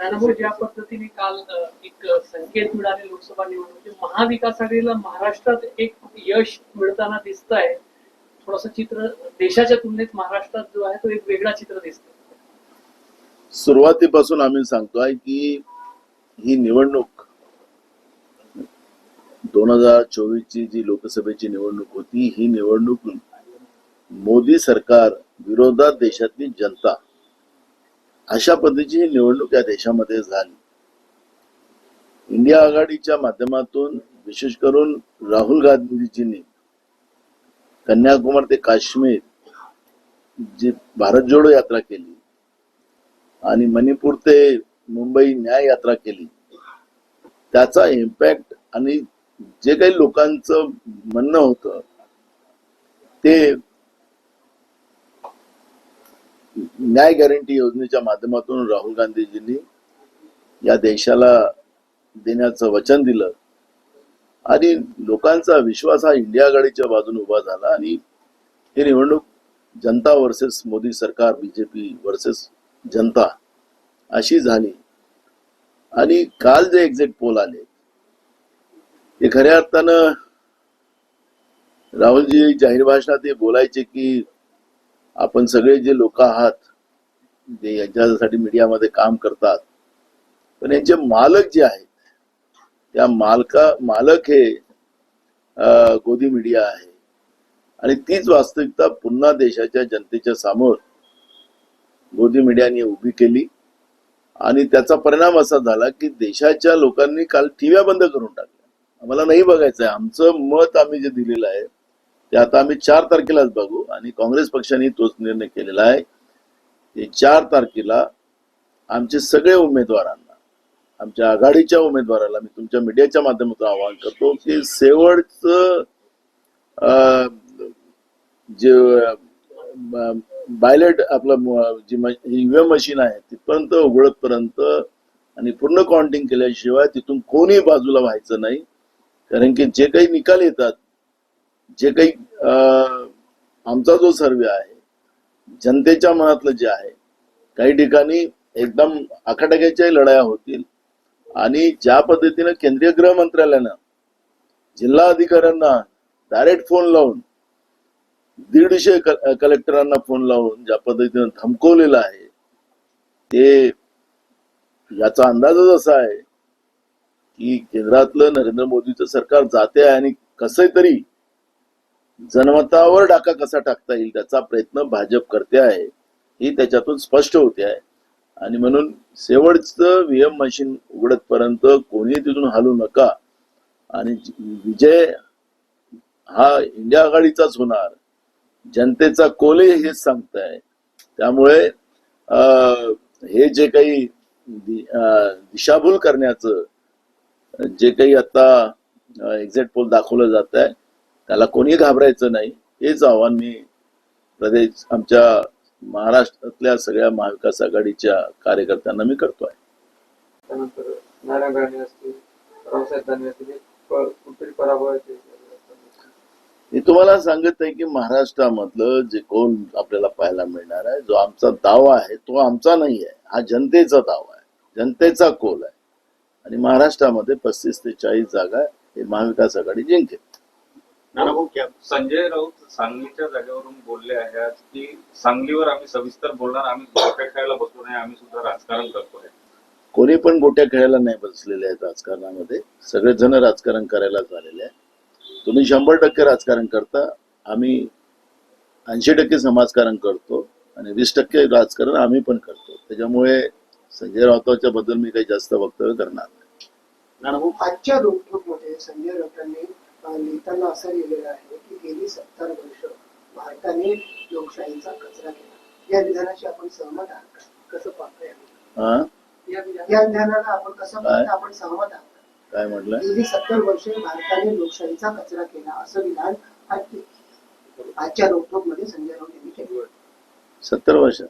त्यामुळे ज्या पद्धतीने काल एक संकेत मिळाले लोकसभा निवडणुकीत महाविकास आघाडीला महाराष्ट्रात एक यश मिळताना दिसत आहे थोडस चित्र देशाच्या तुलनेत महाराष्ट्रात जो आहे तो एक वेगळा चित्र दिसत सुरुवातीपासून आम्ही सांगतोय की ही निवडणूक दोन हजार चोवीस ची जी लोकसभेची निवडणूक होती ही निवडणूक मोदी सरकार विरोधात देशातली जनता अशा पद्धतीची निवडणूक या देशामध्ये झाली. इंडिया आघाडीच्या माध्यमातून विशेष करून राहुल गांधीजींनी कन्याकुमारी ते काश्मीर जी भारत जोडो यात्रा केली आणि मणिपूर ते मुंबई न्याय यात्रा केली त्याचा इम्पॅक्ट आणि जे काही लोकांचं म्हणणं होतं ते न्याय गॅरंटी योजनेच्या माध्यमातून राहुल गांधीजींनी या देशाला देण्याचं वचन दिलं. आणि लोकांचा विश्वास हा इंडिया आघाडीच्या बाजूने उभा झाला आणि ही निवडणूक जनता वर्सेस मोदी सरकार बीजेपी वर्सेस जनता अशी झाली. आणि काल जे एक्झिट पोल आले ते खऱ्या अर्थानं राहुलजी जाहीर भाषणात ते बोलायचे की आपण सगळे जे लोक आहात जे यांच्यासाठी मीडियामध्ये काम करतात. पण यांचे मालक जे आहेत त्या मालका मालक हे गोदी मीडिया आहे. आणि तीच वास्तविकता पुन्हा देशाच्या जनतेच्या समोर गोदी मीडियाने उभी केली. आणि त्याचा परिणाम असा झाला की देशाच्या लोकांनी काल टीव्या बंद करून टाकल्या. आम्हाला नाही बघायचं आहे आमचं मत आम्ही जे दिलेलं आहे ते आता आम्ही चार तारखेलाच बघू. आणि काँग्रेस पक्षाने तोच निर्णय केलेला आहे. ते चार तारखेला आमचे सगळे उमेदवारांना आमच्या आघाडीच्या उमेदवाराला मी तुमच्या मीडियाच्या माध्यमातून आवाहन करतो की शेवटचं जे बायलेट आपलं जी ईव्हीएम मशीन आहे तिथपर्यंत उघडतपर्यंत आणि पूर्ण काउंटिंग केल्याशिवाय तिथून कोणी बाजूला व्हायचं नाही. कारण की जे काही निकाल येतात जे काही आमचा जो सर्वे आहे जनतेच्या मनातलं जे आहे काही ठिकाणी एकदम आखाटाक्याच्याही लढाया होतील. आणि ज्या पद्धतीनं केंद्रीय गृह मंत्रालयानं जिल्हा अधिकाऱ्यांना डायरेक्ट फोन लावून दीडशे कलेक्टरांना फोन लावून ज्या पद्धतीनं थमकवलेलं आहे ते याचा अंदाजच असा आहे की केंद्रातलं नरेंद्र मोदीचं सरकार जाते आहे आणि कसं तरी जनमतावर डाका कसा टाकता येईल त्याचा प्रयत्न भाजप करते आहे ही त्याच्यातून स्पष्ट होते आहे. आणि म्हणून शेवटचं व्हीएम मशीन उघडतपर्यंत कोणी तिथून हलू नका. आणि विजय हा इंडिया आघाडीचाच होणार. जनतेचा कोले हेच सांगताय. त्यामुळे हे जे काही दिशाभूल करण्याचं जे काही आता एक्झिट पोल दाखवलं जात आहे त्याला कोणी घाबरायचं नाही. हेच आव्हान मी प्रदेश आमच्या महाराष्ट्रातल्या सगळ्या महाविकास आघाडीच्या कार्यकर्त्यांना मी हे कुठेतरी पराभवाचे मी तुम्हाला सांगत आहे की महाराष्ट्रामधलं जे कोण आपल्याला पाहायला मिळणार आहे जो आमचा दावा आहे तो आमचा नाही आहे. हा जनतेचा दावा आहे. जनतेचा कोल आहे. आणि महाराष्ट्रामध्ये पस्तीस ते चाळीस जागा हे महाविकास आघाडी जिंकेल. संजय राऊत सांगलीच्या जागेवरून बोलले आहेत की सांगलीवर आम्ही सविस्तर बोलणार आम्ही गोट्या खेळायला बसलो नाही आम्ही सुद्धा राजकारण करतोय कोणी पण गोट्या खेळायला नाही बसलेले आहेत राजकारणामध्ये. सगळेच जण राजकारण करायला झालेले आहे तुम्ही शंभर टक्के राजकारण करता आम्ही ऐंशी टक्के समाजकारण करतो आणि वीस टक्के राजकारण आम्ही पण करतो. त्याच्यामुळे संजय राऊताच्या बद्दल मी काही जास्त वक्तव्य करणार नाही. आजच्या रोखोकमध्ये संजय राऊतांनी लिहिताना असं लिहिलेलं आहे की गेली सत्तर वर्ष भारताने लोकशाहीचा कचरा केला. या विधानाशी आपण सहमत आहात का? कसं पाहताय या विधानाला आपण कसं? पाहता आपण सहमत आहात? काय म्हटलं? गेली सत्तर वर्षे भारताने लोकशाहीचा कचरा केला असं विधान आज- आजच्या रोखोकमध्ये संजय राऊत यांनी केलं. सत्तर वर्ष?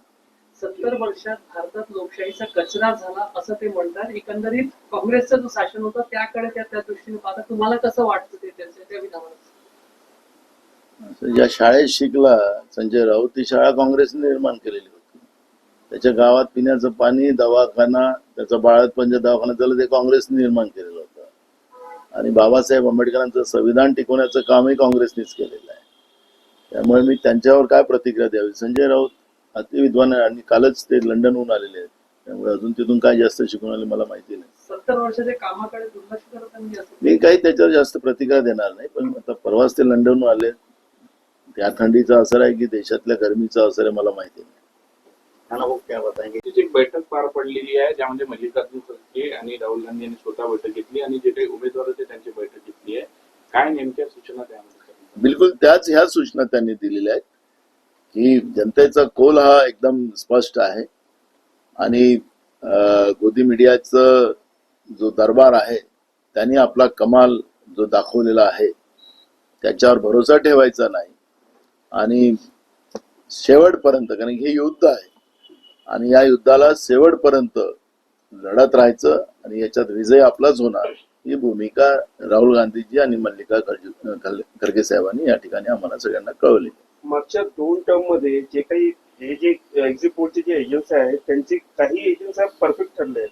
सत्तर वर्षात भारतात लोकशाहीचा कचरा झाला असं ते म्हणतात. एकंदरीत काँग्रेसचं जो शासन होतं त्याकडे त्या त्या दृष्टीने पाहता तुम्हाला कसं वाटतं ते त्यांच्या त्या विधानाचं? ज्या शाळेत शिकला संजय राऊत ती शाळा काँग्रेसने निर्माण केलेली होती. त्याच्या गावात पिण्याचं पाणी दवाखाना त्याचा बाळात दवाखाना झालं ते काँग्रेसने निर्माण केलेलं होतं. आणि बाबासाहेब आंबेडकरांचं संविधान टिकवण्याचं कामही काँग्रेसनेच केलेलं आहे. त्यामुळे मी त्यांच्यावर काय प्रतिक्रिया द्यावी? संजय राऊत अतिविद्वान आहे आणि कालच ते लंडनहून आलेले आहेत. त्यामुळे अजून तिथून काय जास्त शिकून आले मला माहिती नाही. सत्तर वर्षाच्या कामाकडे दुर्लक्ष करताना असं मी काही त्याच्यावर जास्त प्रतिक्रिया देणार नाही पण आता परवाच ते लंडनहून आले. त्या थंडीचा असर आहे की देशातल्या गरमीचा असर आहे मला माहिती नाही. एक बैठक पार पडलेली आहे ज्यामध्ये मल्लिकार्जुन खरगे आणि राहुल गांधी यांनी स्वतः बैठक घेतली आणि जे काही उमेदवार होते त्यांची बैठक घेतली आहे. काय नेमक्या सूचना त्यामध्ये? करण्यात बिलकुल त्याच ह्या सूचना त्यांनी दिलेल्या आहेत. की जनतेचा कोल हा एकदम स्पष्ट आहे. आणि अं, गोदी मीडियाचं जो दरबार आहे त्यांनी आपला कमाल जो दाखवलेला आहे त्याच्यावर भरोसा ठेवायचा नाही. आणि शेवटपर्यंत कारण हे युद्ध आहे आणि या युद्धाला शेवटपर्यंत लढत राहायचं आणि याच्यात विजय आपलाच होणार ही भूमिका राहुल गांधीजी आणि मल्लिका खर्गे साहेबांनी या ठिकाणी आम्हाला सगळ्यांना कळवली मागच्या दोन टर्ममध्ये जे काही हे जे एक्झिट पोलचे जे एजन्सी आहेत त्यांची काही एजन्सी परफेक्ट ठरले आहेत.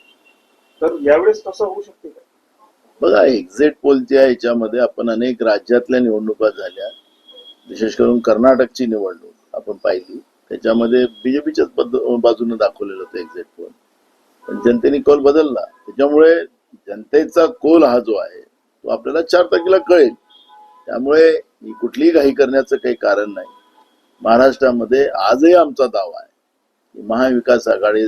तर यावेळेस तसं होऊ शकते का बघा एक्झिट पोलच्या याच्यामध्ये आपण अनेक राज्यातल्या निवडणुका झाल्या. विशेष करून कर्नाटकची निवडणूक आपण पाहिली. त्याच्यामध्ये बीजेपीच्याच बाजूने दाखवलेलं होतं एक्झिट पोल पण जनतेने कौल बदलला. त्याच्यामुळे जनतेचा कोल हा जो आहे तो आपल्याला चार तारखेला कळेल. त्यामुळे कुठलीही घाई करण्याचं काही कारण नाही. महाराष्ट्रामध्ये आजही आमचा दावा आहे महाविकास आघाडी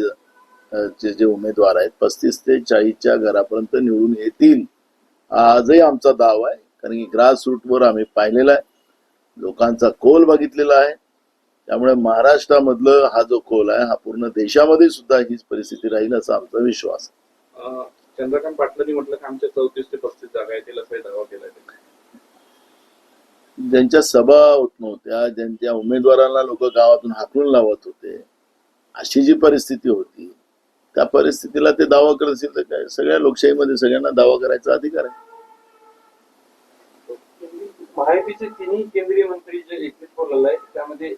चे जे उमेदवार आहेत पस्तीस ते चाळीसच्या घरापर्यंत निवडून येतील हा आजही आमचा दावा आहे. कारण की ग्रास रूटवर आम्ही पाहिलेला आहे. लोकांचा कोल बघितलेला आहे. त्यामुळे महाराष्ट्रामधलं हा जो कोल आहे हा पूर्ण देशामध्ये सुद्धा हीच परिस्थिती राहील असा आमचा विश्वास चंद्रकांत पाटलांनी म्हटलं की आमच्या चौतीस ते पस्तीस जागा येतील असाही दावा केला ज्यांच्या सभा होत नव्हत्या ज्यांच्या उमेदवारांना लोक गावातून हाकलून लावत होते अशी जी परिस्थिती होती त्या परिस्थितीला ते दावा करत असेल तर काय? सगळ्या लोकशाहीमध्ये सगळ्यांना दावा करायचा अधिकार आहे. महायुतीचे तिन्ही केंद्रीय मंत्री जे एक्झिट पोल आहे त्यामध्ये